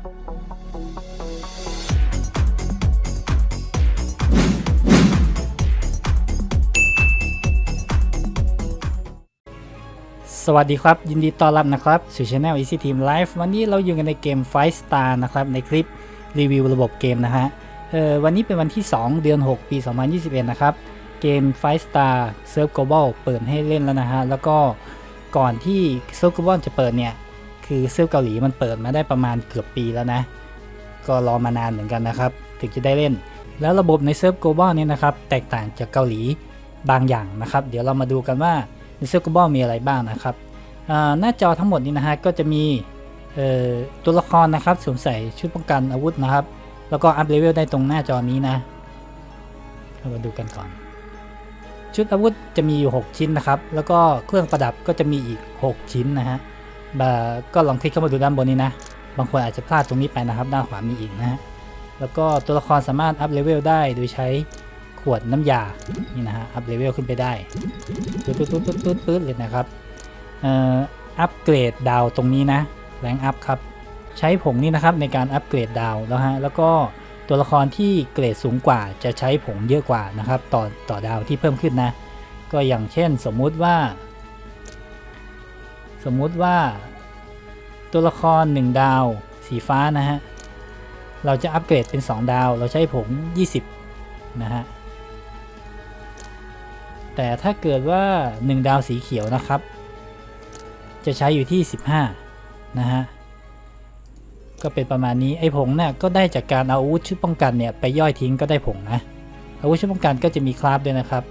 สวัสดีครับ ยินดีต้อนรับนะครับสู่ช anel Easy Team Live วันนี้เราอยู่กันในเกม Fight Star นะครับ ในคลิปรีวิวระบบเกมนะฮะเออวันนี้เป็นวันที่ 2 เดือน 6 ปี 2021 นะครับ เกม Fight Star Surf Global เปิดให้เล่นแล้วนะฮะ แล้วก็ก่อนที่ Surf Global จะเปิดเนี่ย คือเซิฟเกาหลีมันเปิดมาได้ประมาณเกือบปีแล้วนะ ก็รอมานานเหมือนกันนะครับ ถึงจะได้เล่น แล้วระบบในเซิร์ฟ Global เนี่ยนะครับ แตกต่างจากเกาหลีบางอย่างนะครับ เดี๋ยวเรามาดูกันว่าในเซิร์ฟ Global มีอะไรบ้างนะครับหน้าจอทั้งหมดนี้นะฮะก็จะมีตัวละครนะครับสวมใส่ชุดป้องกันอาวุธนะครับ แล้วก็อัพเลเวลได้ตรงหน้าจอนี้นะเรามาดูกันก่อน ชุดอาวุธจะมีอยู่ 6 ชิ้นนะครับ แล้วก็เครื่องประดับก็จะมีอีก 6 ชิ้นนะฮะ ก็ลองคลิกเข้ามาดูด้านบนนี้นะ บางคนอาจจะพลาดตรงนี้ไปนะครับ ด้านขวามีอีกนะฮะ แล้วก็ตัวละครสามารถอัพเลเวลได้โดยใช้ขวดน้ำยา นี่นะฮะ อัพเลเวลขึ้นไปได้ปื๊ดปื๊ดปื๊ดปื๊ดปื๊ดเลยนะครับเอ่ออัปเกรดดาวตรงนี้นะ แรงอัพครับ ใช้ผงนี่นะครับในการอัปเกรดดาวแล้วฮะ แล้วก็ตัวละครที่เกรดสูงกว่าจะใช้ผงเยอะกว่านะครับ ต่อต่อดาวที่เพิ่มขึ้นนะ ก็อย่างเช่นสมมุติว่า สมมุติว่า ตัวละคร 1 ดาว สีฟ้านะฮะ เราจะอัปเกรดเป็น 2 ดาว เราใช้ผง 20 นะฮะ แต่ถ้าเกิดว่า 1 ดาวสีเขียวนะครับ จะใช้อยู่ที่ 15 นะฮะ ก็เป็นประมาณนี้ไอ้ผงเนี่ยก็ได้จากการเอาอาวุธชุดป้องกันเนี่ยไปย่อยทิ้งก็ได้ผงนะ อาวุธชุดป้องกันก็จะมีคราฟด้วยนะครับ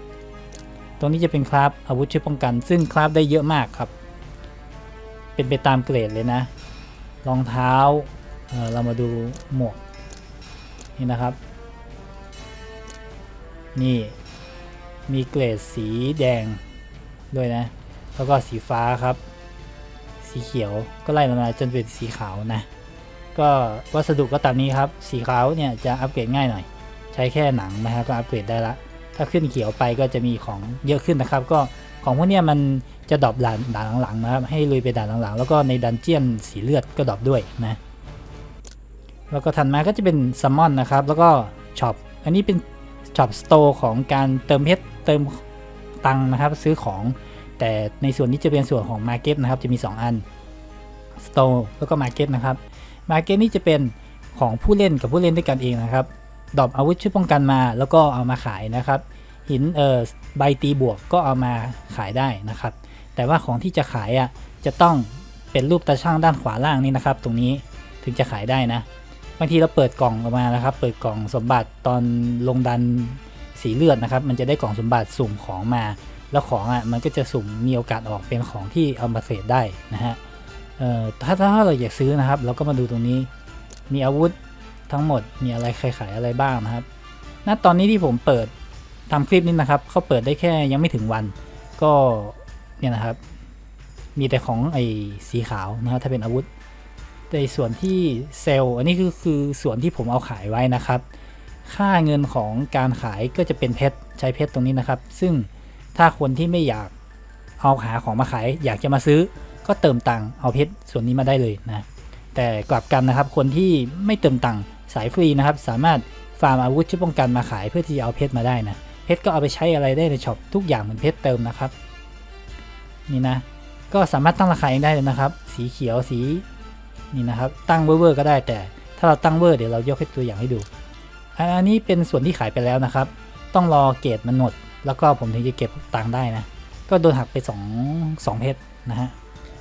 ตรงนี้จะเป็นคราฟอาวุธชุดป้องกัน ซึ่งคราฟได้เยอะมากครับ เป็นไปตามเกรดเลยนะ รองเท้าเเรามาดูหมวกนี่นะครับ นี่มีเกรดสีแดงด้วยนะ แล้วก็สีฟ้าครับ สีเขียวก็ไล่ลงมาจนเป็นสีขาวนะ ก็วัสดุก็ตามนี้ครับ สีขาวเนี่ยจะอัปเกรดง่ายหน่อย ใช้แค่หนังนะฮะก็อัปเกรดได้ละ ถ้าขึ้นเขียวไปก็จะมีของเยอะขึ้นนะครับ ก็ ของพวกเนี้ยมันจะดรอปด่านด่านหลังๆนะครับให้ลุยไปด่านหลังๆ แล้วก็ในดันเจียนสีเลือดก็ดรอปด้วยนะ แล้วก็ถัดมาก็จะเป็นซัมมอนนะครับ แล้วก็ช็อปอันนี้เป็นช็อปสโตร์ของการเติมเพชรเติมตังนะครับซื้อของแต่ในส่วนนี้จะเป็นส่วนของ Market นะครับจะมี 2 อัน Store แล้วก็ Market นะครับ Market นี่จะเป็นของผู้เล่นกับผู้เล่นด้วยกันเองนะครับดรอปอาวุธชุดป้องกันมา แล้วก็เอามาขายนะครับ หินเอ่อใบตีบวกก็เอามาขายได้นะครับ แต่ว่าของที่จะขายอะจะต้องเป็นรูปตาช่างด้านขวาล่างนี่นะครับ ตรงนี้ถึงจะขายได้นะบางทีเราเปิดกล่องออกมานะครับ เปิดกล่องสมบัติตอนลงดันสีเลือดนะครับ มันจะได้กล่องสมบัติสุ่มของมา แล้วของอะมันก็จะสุ่มมีโอกาสออกเป็นของที่เอามาเทรดได้นะฮะเอ่อถ้าถ้าเราอยากซื้อนะครับ เราก็มาดูตรงนี้ มีอาวุธทั้งหมดมีอะไรใครขายอะไรบ้างนะครับณตอนนี้ที่ผมเปิด ทำคลิปนี้นะครับเขาเปิดได้แค่ยังไม่ถึงวัน ก็เนี่ยนะครับ มีแต่ของไอ้สีขาวนะครับถ้าเป็นอาวุธแต่ส่วนที่เซลล์อันนี้คือคือส่วนที่ผมเอาขายไว้นะครับ ค่าเงินของการขายก็จะเป็นเพชรใช้เพชรตรงนี้นะครับ ซึ่งถ้าคนที่ไม่อยากเอาหาของมาขาย อยากจะมาซื้อ ก็เติมตังค์เอาเพชรส่วนนี้มาได้เลยนะ แต่กลับกันนะครับ คนที่ไม่เติมตังค์สายฟรีนะครับ สามารถฟาร์มอาวุธชุดป้องกันมาขายเพื่อที่จะเอาเพชรมาได้นะ เพชรก็เอาไปใช้อะไรได้ในช็อปทุกอย่างเหมือนเพชรเติมนะครับ นี่นะ ก็สามารถตั้งราคาเองได้เลยนะครับ สีเขียวสีนี่นะครับตั้งเวอร์ก็ได้แต่ถ้าเราตั้งเวอร์เดี๋ยวเรายกให้ตัวอย่างให้ดู อันนี้เป็นส่วนที่ขายไปแล้วนะครับ ต้องรอเกรดมันหมด แล้วก็ผมถึงจะเก็บตังค์ได้นะ ก็โดนหักไป2 2เพชรนะฮะ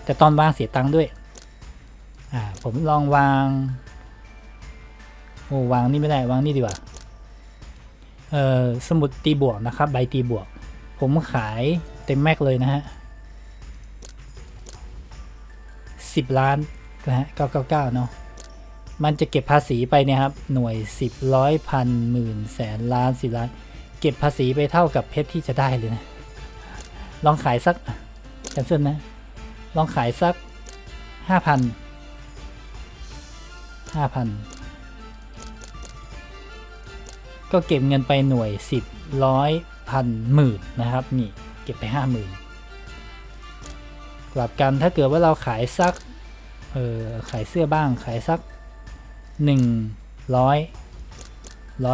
แต่ตอนวางเสียตังค์ด้วยอ่าผมลองวางโอ้วางนี่ไม่ได้วางนี่ดีกว่า สมุดตีบวกนะครับ ใบตีบวก ผมขายเต็มแม็กเลยนะฮะสิบล้านนะฮะเก้าเก้าเก้าเนาะมันจะเก็บภาษีไปเนี่ยครับ หน่วยสิบร้อยพันหมื่นแสนล้านสิบล้าน เก็บภาษีไปเท่ากับเพชรที่จะได้เลยนะ ลองขายสักแคนเซิลนะ ลองขายสักห้าพันห้าพัน ก็เก็บเงินไปหน่วยสิบร้อยพันหมื่นนะครับ นี่เก็บไปห้าหมื่นกลับกันถ้าเกิดว่าเราขายสักเออขายเสื้อบ้างขายสัก 100ร้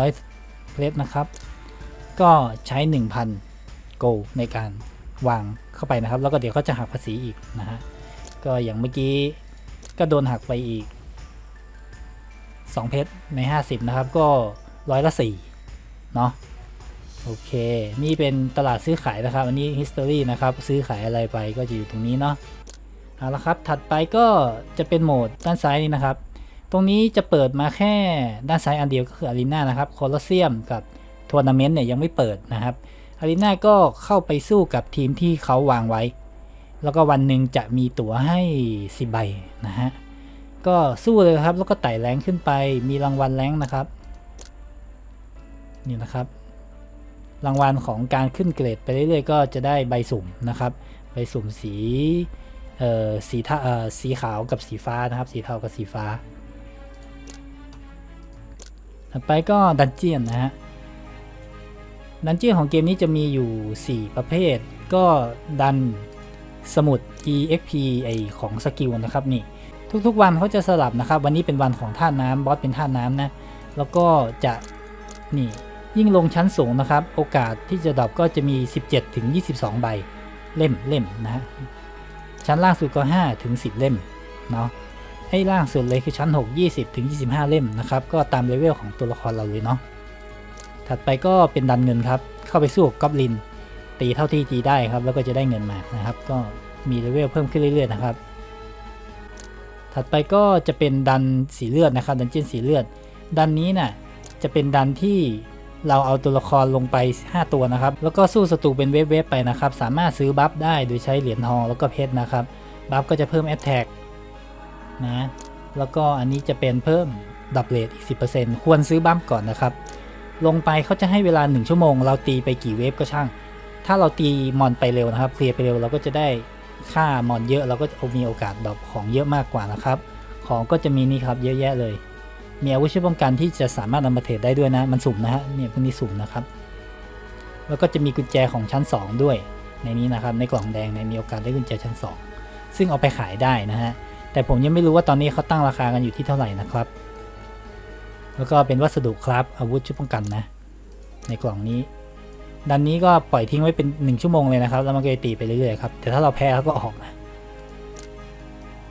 อยเพชรนะครับ ก็ใช้ 1,000 โกลในการวางเข้าไปนะครับ แล้วก็เดี๋ยวเขาจะหักภาษีอีกนะฮะก็อย่างเมื่อกี้ก็โดนหักไปอีก 2 เพชรใน 50 นะครับก็ ร้อยละ4เนาะโอเค นี่เป็นตลาดซื้อขายนะครับ อันนี้ history นะครับ ซื้อขายอะไรไปก็จะอยู่ตรงนี้เนาะเอาละครับ ถัดไปก็จะเป็นโหมดด้านซ้ายนี้นะครับ ตรงนี้จะเปิดมาแค่ด้านซ้ายอันเดียวก็คืออารีนานะครับโคลอสเซียมกับทัวร์นาเมนต์เนี่ยยังไม่เปิดนะครับอารีนาก็เข้าไปสู้กับทีมที่เขาวางไว้ แล้วก็วันหนึ่งจะมีตั๋วให้สิบใบนะฮะ ก็สู้เลยครับ แล้วก็ไต่แรงขึ้นไป มีรางวัลแรงนะครับ นี่นะครับ รางวัลของการขึ้นเกรดไปเรื่อยๆก็จะได้ใบสุ่มนะครับ ใบสุ่มสีเอ่อสีเทาเอ่อสีขาวกับสีฟ้านะครับ สีเทากับสีฟ้าต่อไปก็ดันเจียนนะฮะดันเจียนของเกมนี้จะมีอยู่ 4 ประเภท ก็ดันสมุด EXP ไอของสกิลนะครับนี่ทุกๆวันเขาจะสลับนะครับ วันนี้เป็นวันของท่าน้ำบอสเป็นท่าน้ำนะ แล้วก็จะนี่ ยิ่งลงชั้นสูงนะครับ โอกาสที่จะดรอปก็จะมี 17 ถึง 22 ใบ เล่มเล่มนะฮะชั้นล่างสุดก็ 5 ถึง 10 เล่มเนาะไอ้ล่างสุดเลยคือชั้น 6 20 ถึง 25 เล่มนะครับ ก็ตามเลเวลของตัวละครเราเลยเนาะถัดไปก็เป็นดันเงินครับ เข้าไปสู้กับกอบลิน ตีเท่าที่ตีได้ครับ แล้วก็จะได้เงินมานะครับ ก็มีเลเวลเพิ่มขึ้นเรื่อยๆนะครับ ถัดไปก็จะเป็นดันสีเลือดนะครับ ดันเจียนสีเลือด ดันนี้น่ะจะเป็นดันที่ เราเอาตัวละครลงไป 5 ตัวนะครับ แล้วก็สู้ศัตรูเป็นเวฟๆไปนะครับ สามารถซื้อบัฟได้โดยใช้เหรียญทองแล้วก็เพชรนะครับ บัฟก็จะเพิ่มแอตแทกนะ แล้วก็อันนี้จะเป็นเพิ่มดับเลทอีก 10%ควรซื้อบัฟก่อนนะครับ ลงไปเขาจะให้เวลา 1 ชั่วโมง เราตีไปกี่เวฟก็ช่าง ถ้าเราตีมอนไปเร็วนะครับ เคลียร์ไปเร็วเราก็จะได้ค่ามอนเยอะ เราก็มีโอกาสดรอปของเยอะมากกว่านะครับ ของก็จะมีนี่ครับเยอะแยะเลย มีอาวุธช่วยป้องกันที่จะสามารถนำมาเทรดได้ด้วยนะ มันสุ่มนะฮะเนี่ยพวกนี้สุ่มนะครับ แล้วก็จะมีกุญแจของชั้น 2 ด้วย ในนี้นะครับในกล่องแดงในมีโอกาสได้กุญแจชั้น 2 ซึ่งเอาไปขายได้นะฮะแต่ผมยังไม่รู้ว่าตอนนี้เขาตั้งราคากันอยู่ที่เท่าไหร่นะครับ แล้วก็เป็นวัสดุครับอาวุธช่วยป้องกันนะ ในกล่องนี้ดันนี้ก็ปล่อยทิ้งไว้เป็น 1 ชั่วโมงเลยนะครับ แล้วมันก็จะตีไปเรื่อยๆครับ แต่ถ้าเราแพ้เขาก็ออกนะ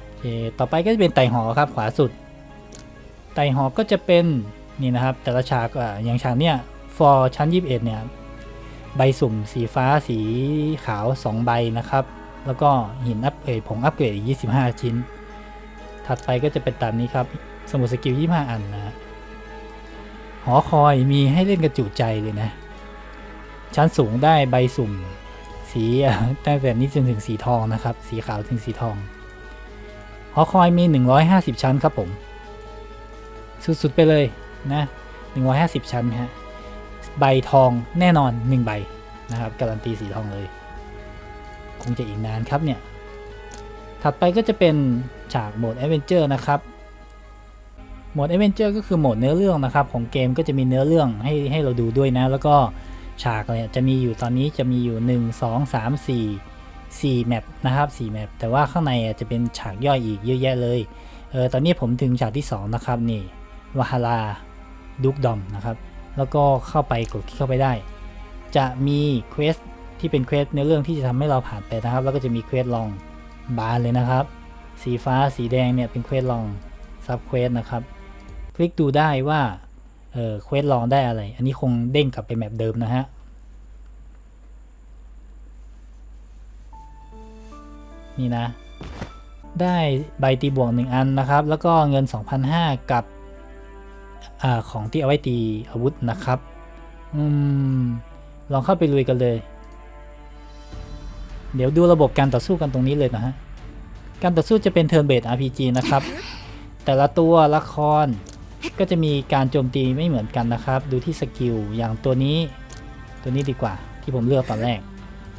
โอเคต่อไปก็จะเป็นไต่หอครับขวาสุด ไต่หอก็จะเป็นนี่นะครับแต่ละฉากอย่างฉากเนี้ย for ชั้น 21 เนี่ยใบสุ่มสีฟ้าสีขาว 2 ใบนะครับ แล้วก็หินอัพเอยผงอัปเกรดอีก 25 ชิ้น ถัดไปก็จะเป็นตามนี้ครับ สมุดสกิล 25 อันนะหอคอยมีให้เล่นกระจุใจเลยนะ ชั้นสูงได้ใบสุ่ม สีตั้งแต่นี้จนถึงสีทองนะครับ สีขาวถึงสีทอง หอคอยมี 150 ชั้นครับผม สุดๆไปเลยนะ150 ชั้นฮะใบทองแน่นอน 1 ใบนะครับการันตีสีทองเลย คงจะอีกนานครับเนี่ย ถัดไปก็จะเป็นฉากโหมด a อ v e n เจอร์นะครับโหมด a อ v e n เจอร์ก็คือโหมดเนื้อเรื่องนะครับ ของเกมก็จะมีเนื้อเรื่องให้ให้เราดูด้วยนะ แล้วก็ฉากเนี่ยจะมีอยู่ตอนนี้จะมีอยู่ 1 2 3 4 4แมปนะครับ4แมปแต่ว่าข้างในจะเป็นฉากย่อยอีกเยอะแยะเลยเออตอนนี้ผมถึงฉากที่ 2 นะครับนี่ วาฮาราดุกดอมนะครับ แล้วก็เข้าไปกดคลิกเข้าไปได้ จะมีเควสที่เป็นเควสในเรื่องที่จะทำให้เราผ่านไปนะครับ แล้วก็จะมีเควสลองบานเลยนะครับ สีฟ้าสีแดงเนี่ยเป็นเควสลองซับเควสนะครับ คลิกดูได้ว่าเออเควสลองได้อะไร อันนี้คงเด้งกลับไปแมปเดิมนะฮะนี่นะ ได้ใบตีบวกหนึ่งอันนะครับ แล้วก็เงิน 2,500 กับ อของที่เอาไว้ตีอาวุธนะครับ อืม ลองเข้าไปลุยกันเลย เดี๋ยวดูระบบการต่อสู้กันตรงนี้เลยนะฮะ การต่อสู้จะเป็น Turn Based RPG นะครับ แต่ละตัวละครก็จะมีการโจมตีไม่เหมือนกันนะครับ ดูที่สกิล อย่างตัวนี้ ตัวนี้ดีกว่าที่ผมเลือกตอนแรก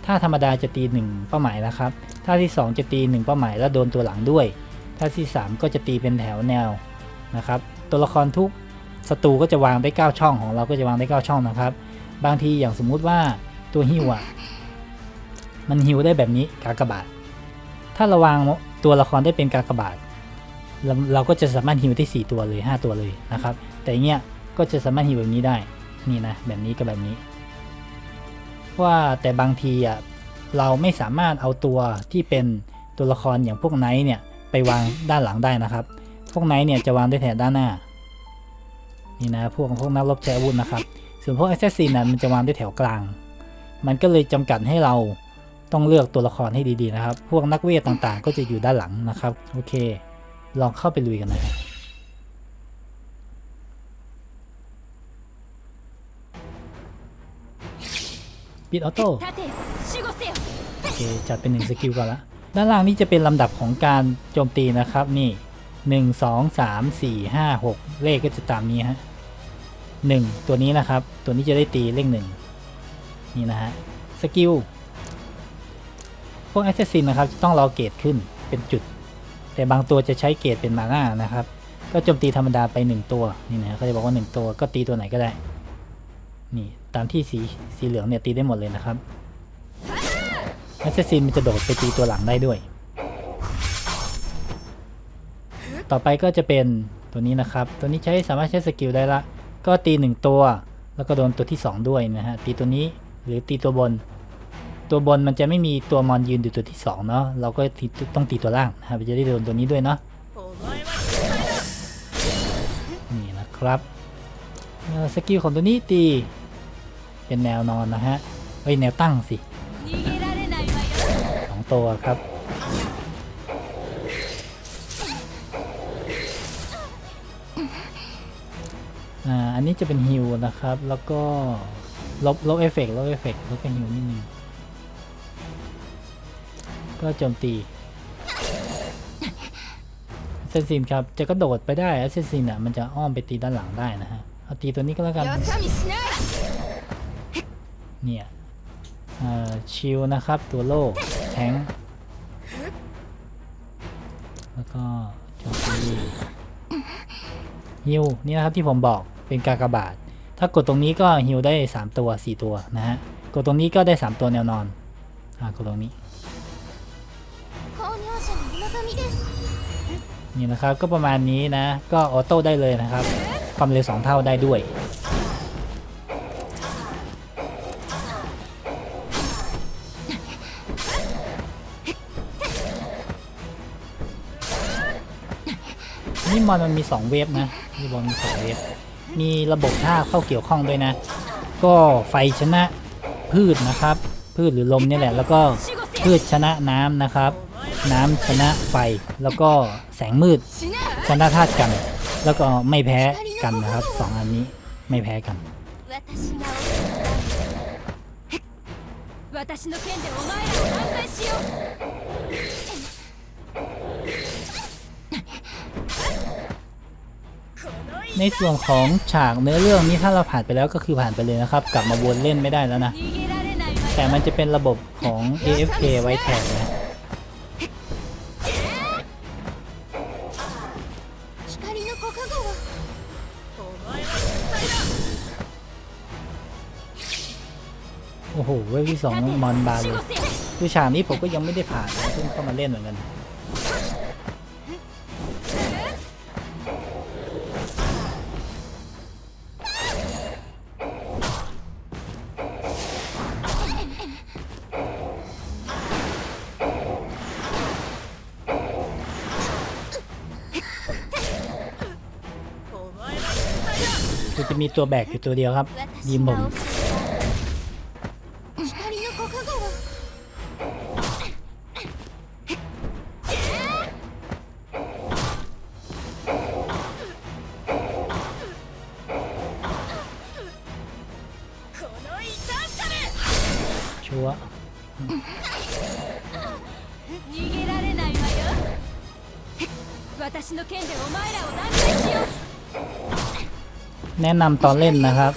ถ้าธรรมดาจะตี 1 เป้าหมายนะครับ ถ้าที่ 2 จะตี 1 เป้าหมายแล้วโดนตัวหลังด้วย ถ้าที่ 3 ก็จะตีเป็นแถวแนวนะครับ ตัวละครทุก ศัตรูก็จะวางได้ 9 ช่องของเราก็จะวางได้ 9 ช่องนะครับ บางทีอย่างสมมุติว่าตัวฮิวอะมันฮิวได้แบบนี้กากบาท ถ้าเราวางตัวละครได้เป็นกากบาท เราเราก็จะสามารถฮิวได้4ตัวเลย 5 ตัวเลยนะครับ แต่เนี้ยก็จะสามารถฮิวแบบนี้ได้นี่นะแบบนี้กับแบบนี้ ว่าแต่บางทีอะเราไม่สามารถเอาตัวที่เป็นตัวละครอย่างพวกไนท์เนี่ยไปวางด้านหลังได้นะครับ พวกไนท์เนี่ยจะวางได้แถบด้านหน้า นี่นะพวกพวกนักรบใช้อาวุธนะครับ ส่วนพวกแอสซัสซีนนั้นมันจะวางด้วยแถวกลาง มันก็เลยจำกัดให้เราต้องเลือกตัวละครให้ดีๆนะครับ พวกนักเวทต่างๆ ก็จะอยู่ด้านหลังนะครับ โอเค ลองเข้าไปลุยกันนะครับปิดออโต้โอเคจัดเป็นหนึ่งสกิลก่อนละ ด้านล่างนี่จะเป็นลำดับของการโจมตีนะครับ นี่หนึ่งงสสสามี่ห้าหก เลขก็จะตามนี้ฮะหนึ่งตัวนี้นะครับ ตัวนี้จะได้ตีเลขหนึ่งนี่นะฮะสกิลพวกแอสซสซินนะครับจะต้องรอเกรดขึ้นเป็นจุด แต่บางตัวจะใช้เกรดเป็นมาน่านะครับ ก็โจมตีธรรมดาไปหนึ่งตัวนี่นะเขาจะบอกว่าหนึ่งตัวก็ตีตัวไหนก็ได้ นี่ตามที่สีสีเหลืองเนี่ยตีได้หมดเลยนะครับแอสซสซินมันจะโดดไปตีตัวหลังได้ด้วย ต่อไปก็จะเป็น ตัวนี้นะครับ ตัวนี้ใช้สามารถใช้สกิลได้ละ ก็ตี 1 ตัว แล้วก็โดนตัวที่ 2 ด้วยนะฮะ ตีตัวนี้หรือตีตัวบน ตัวบนมันจะไม่มีตัวมอนยืนอยู่ตัวที่2เนาะ เราก็ต้องตีตัวล่างนะฮะจะได้โดนตัวนี้ด้วยเนาะ นี่นะครับสกิลของตัวนี้ตี เป็นแนวนอนนะฮะเอ้ยแนวตั้งสิสองตัวครับ อ่าอันนี้จะเป็นฮิวนะครับ แล้วก็ลบลบเอฟเฟกลบเอฟเฟกลบกันฮิวนิดนึงก็โจมตีเซนซินครับ จะกระโดดไปได้เซนซินอะมันจะอ้อมไปตีด้านหลังได้นะฮะ เอาตีตัวนี้ก็แล้วกัน เนี่ยชิลนะครับตัวโลกแทงแล้วก็โจมตีฮิวนี่นะครับที่ผมบอก เป็นกากบาท ถ้ากดตรงนี้ก็ฮิลได้ 3 ตัว 4 ตัวนะฮะ กดตรงนี้ก็ได้ 3 ตัวแนวนอนอ่ากดตรงนี้ นี่นะครับก็ประมาณนี้นะ ก็ออโต้ได้เลยนะครับ ความเร็ว 2 เท่าได้ด้วยนี่มอนมันมี 2 เวฟนะนี่บอลมี 2 เวฟ มีระบบท่าเข้าเกี่ยวข้องด้วยนะ ก็ไฟชนะพืชนะครับ พืชหรือลมนี่แหละ แล้วก็ 守護せ พื よ ชชนะน้ำนะครับ น้ำชนะไฟ แล้วก็แสงมืด 死ね ชนะธาตุกัน แล้วก็ไม่แพ้กันนะครับสองอันนี้ไม่แพ้กัน 私が私の剣でお前らを断罪しよう ในส่วนของฉากเนื้อเรื่องนี้ถ้าเราผ่านไปแล้วก็คือผ่านไปเลยนะครับ กลับมาวนเล่นไม่ได้แล้วนะ แต่มันจะเป็นระบบของ AFK ไว้แทนนะโอ้โห เวฟที่สองมอนบาเลยคือฉากนี้ผมก็ยังไม่ได้ผ่านเพิ่งเข้ามาเล่นเหมือนกัน มีตัวแบกอยู่ตัวเดียวครับ ยิมผม แนะนำตอนเล่นนะครับ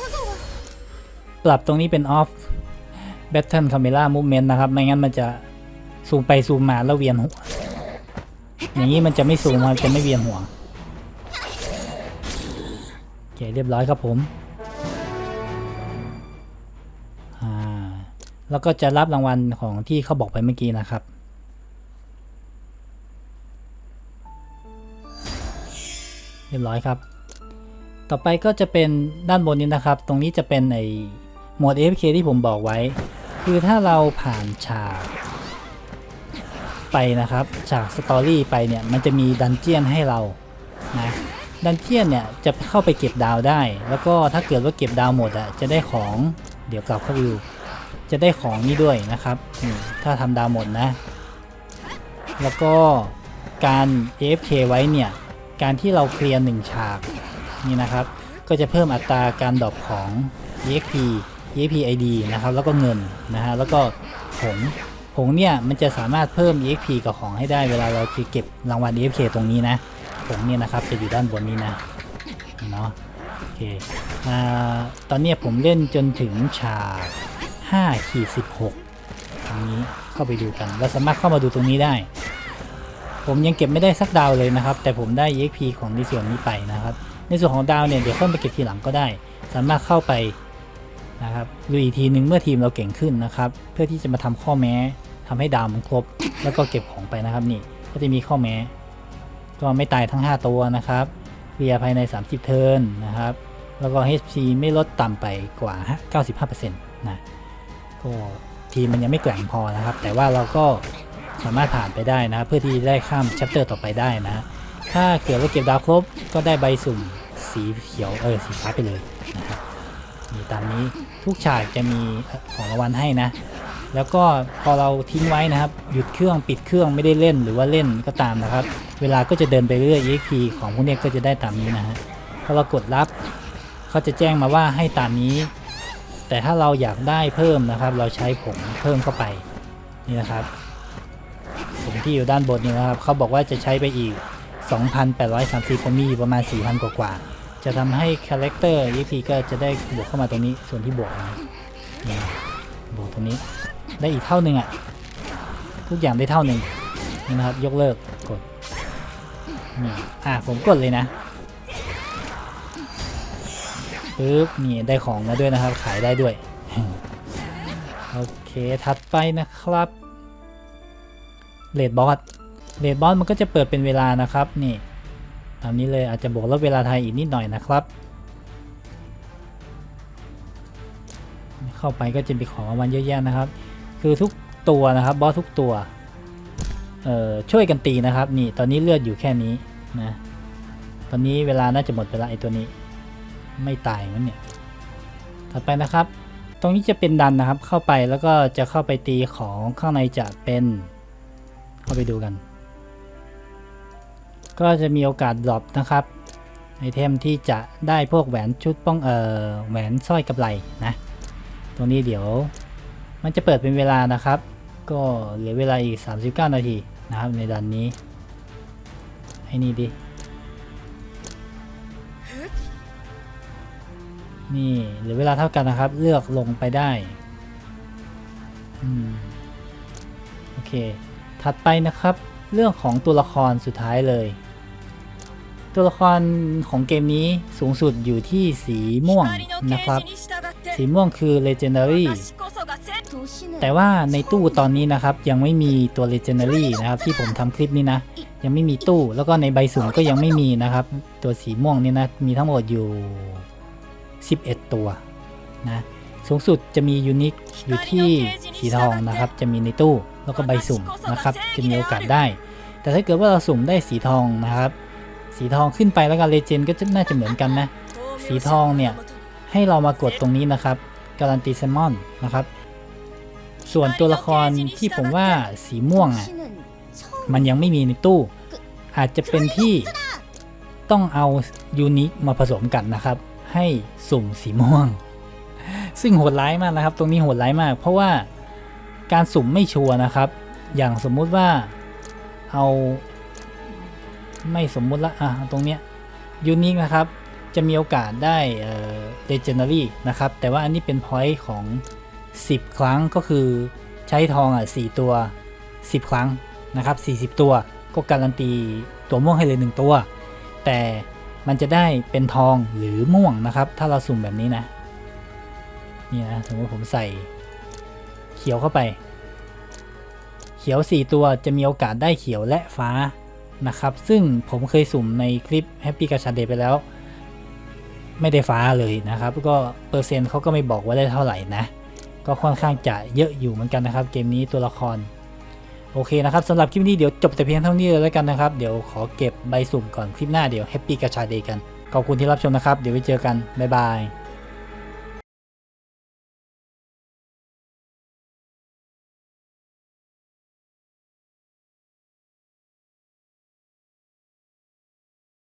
ปรับตรงนี้เป็น off battle camera movement นะครับ ไม่งั้นมันจะซูมไปซูมมาแล้วเวียนหัว อย่างนี้มันจะไม่ซูมมันจะไม่เวียนหัวโอเคเรียบร้อยครับผมแล้วก็จะรับรางวัลของที่เขาบอกไปเมื่อกี้นะครับ เรียบร้อยครับ ต่อไปก็จะเป็นด้านบนนี้นะครับ ตรงนี้จะเป็นไอโหมด AFK ที่ผมบอกไว้ คือถ้าเราผ่านฉากไปนะครับ ฉากสตอรี่ไปเนี่ย มันจะมีดันเจียนให้เรา นะ ดันเจียนเนี่ยจะเข้าไปเก็บดาวได้ แล้วก็ถ้าเกิดว่าเก็บดาวหมดอะ จะได้ของ เดี๋ยวกลับเข้าไปดูจะได้ของนี่ด้วยนะครับถ้าทำดาวหมดนะ แล้วก็การ AFK ไว้เนี่ย การที่เราเคลียร์หนึ่งฉาก นี่นะครับ ก็จะเพิ่มอัตราการดรอปของ EXP EXP ID นะครับ แล้วก็เงินนะฮะ แล้วก็ผง ผงเนี่ย มันจะสามารถเพิ่ม EXP กับของให้ได้เวลาเราเก็บรางวัล EXP ตรงนี้นะ ผงเนี่ยนะครับ จะอยู่ด้านบนนี้นะ เนาะโอเคอ่าตอนนี้ผมเล่นจนถึงฉาก5ขีด16ตรงนี้เข้าไปดูกัน เราสามารถเข้ามาดูตรงนี้ได้ ผมยังเก็บไม่ได้สักดาวเลยนะครับ แต่ผมได้ EXP ของในส่วนนี้ไปนะครับ ในส่วนของดาวเนี่ยเดี๋ยวค่อยไปเก็บทีหลังก็ได้ สามารถเข้าไปนะครับดูอีกทีหนึ่งเมื่อทีมเราเก่งขึ้นนะครับ เพื่อที่จะมาทำข้อแม้ทำให้ดาวมันครบ แล้วก็เก็บของไปนะครับนี่ก็จะมีข้อแม้ ก็ไม่ตายทั้ง 5 ตัวนะครับเคลียร์ภายใน 30 เทิร์นนะครับ แล้วก็ HP ไม่ลดต่ำไปกว่า 95%นะก็ทีมมันยังไม่แกร่งพอนะครับ แต่ว่าเราก็ สามารถผ่านไปได้นะ เพื่อที่ได้ข้ามชัปเตอร์ต่อไปได้นะ ถ้าเกิดว่าเก็บดาวครบก็ได้ใบสุ่มสีเขียวเออสีฟ้าไปเลยนะครับมีตามนี้ทุกฉากจะมีของรางวัลให้นะ แล้วก็พอเราทิ้งไว้นะครับ หยุดเครื่องปิดเครื่องไม่ได้เล่นหรือว่าเล่นก็ตามนะครับ เวลาก็จะเดินไปเรื่อย EXP ของพวกนี้ก็จะได้ตามนี้นะฮะพอเรากดรับเขาจะแจ้งมาว่าให้ตามนี้ แต่ถ้าเราอยากได้เพิ่มนะครับ เราใช้ผงเพิ่มเข้าไปนี่นะครับ ผงที่อยู่ด้านบนนี้นะครับเขาบอกว่าจะใช้ไปอีก 2,830ผมมีอยู่ประมาณ 4,000 กว่าๆจะทำให้คาแรคเตอร์ EXP ก็จะได้บวกเข้ามาตรงนี้ส่วนที่บวกนะนี่บวกตรงนี้ได้อีกเท่าหนึ่งอะ ทุกอย่างได้เท่าหนึ่งนี่นะครับยกเลิกกดนี่อะผมกดเลยนะปึ๊บนี่ได้ของมาด้วยนะครับ ขายได้ด้วย โอเคถัดไปนะครับ เลดบอสเลดบอสมันก็จะเปิดเป็นเวลานะครับนี่ตามนี้เลยอาจจะบวกลบเวลาไทยอีกนิดหน่อยนะครับ เข้าไปก็จะมีของรางวัลเยอะแยะนะครับ คือทุกตัวนะครับบอสทุกตัวเอ่อช่วยกันตีนะครับนี่ตอนนี้เลือดอยู่แค่นี้นะตอนนี้เวลาน่าจะหมดไปละไอตัวนี้ ไม่ตายมันเนี่ยถัดไปนะครับ ตรงนี้จะเป็นดันนะครับเข้าไปแล้วก็จะเข้าไปตีของข้างในจะเป็น ไปดูกัน ก็จะมีโอกาสดรอปนะครับไอเทมที่จะได้พวกแหวนชุดป้องเออแหวนสร้อยกับไหลนะ ตรงนี้เดี๋ยวมันจะเปิดเป็นเวลานะครับ ก็เหลือเวลาอีก 39 นาทีนะครับในดันนี้ให้นี่ดิ นี่เหลือเวลาเท่ากันนะครับ เลือกลงไปได้ อืม โอเค ถัดไปนะครับ เรื่องของตัวละครสุดท้ายเลย ตัวละครของเกมนี้สูงสุดอยู่ที่สีม่วงนะครับ สีม่วงคือ Legendary แต่ว่าในตู้ตอนนี้นะครับยังไม่มีตัว Legendary นะครับที่ผมทำคลิปนี้นะ ยังไม่มีตู้แล้วก็ในใบสูงก็ยังไม่มีนะครับ ตัวสีม่วงนี่นะมีทั้งหมดอยู่ 11 ตัวนะสูงสุดจะมียูนิคอยู่ที่สีทองนะครับ จะมีในตู้ แล้วก็ใบสุ่มนะครับ จะมีโอกาสได้ แต่ถ้าเกิดว่าเราสุ่มได้สีทองนะครับ สีทองขึ้นไปแล้วกันเลเจนก็จะน่าจะเหมือนกันนะ สีทองเนี่ยให้เรามากดตรงนี้นะครับการันตีแซลมอนนะครับ ส่วนตัวละครที่ผมว่าสีม่วงอะมันยังไม่มีในตู้ อาจจะเป็นที่ต้องเอายูนิคมาผสมกันนะครับ ให้สุ่มสีม่วง ซึ่งโหดร้ายมากนะครับ ตรงนี้โหดร้ายมาก เพราะว่า การสุ่มไม่ชัวร์นะครับ อย่างสมมุติว่าเอาไม่สมมุติละอะตรงเนี้ยยูนิคนะครับ จะมีโอกาสได้เอ่อ legendary นะครับ แต่ว่าอันนี้เป็น point ของ 10 ครั้งก็คือใช้ทองอะ4ตัว 10 ครั้งนะครับ 40 ตัวก็การันตีตัวม่วงให้เลย 1 ตัว แต่มันจะได้เป็นทองหรือม่วงนะครับ ถ้าเราสุ่มแบบนี้นะ นี่นะสมมติผมใส่ ขียวเข้าไป เขียว 4 ตัวจะมีโอกาสได้เขียวและฟ้านะครับ ซึ่งผมเคยสุ่มในคลิป Happy กาชาเดไปแล้ว ไม่ได้ฟ้าเลยนะครับ ก็เปอร์เซ็นต์เขาก็ไม่บอกว่าได้เท่าไหร่นะ ก็ค่อนข้างจะเยอะอยู่เหมือนกันนะครับ เกมนี้ตัวละคร โอเคนะครับสำหรับคลิปนี้เดี๋ยวจบแต่เพียงเท่านี้เลยแล้วกันนะครับ เดี๋ยวขอเก็บใบสุ่มก่อนคลิปหน้าเดี๋ยว Happy กาชาเดกัน ขอบคุณที่รับชมนะครับ เดี๋ยวไว้เจอกันบ๊ายบาย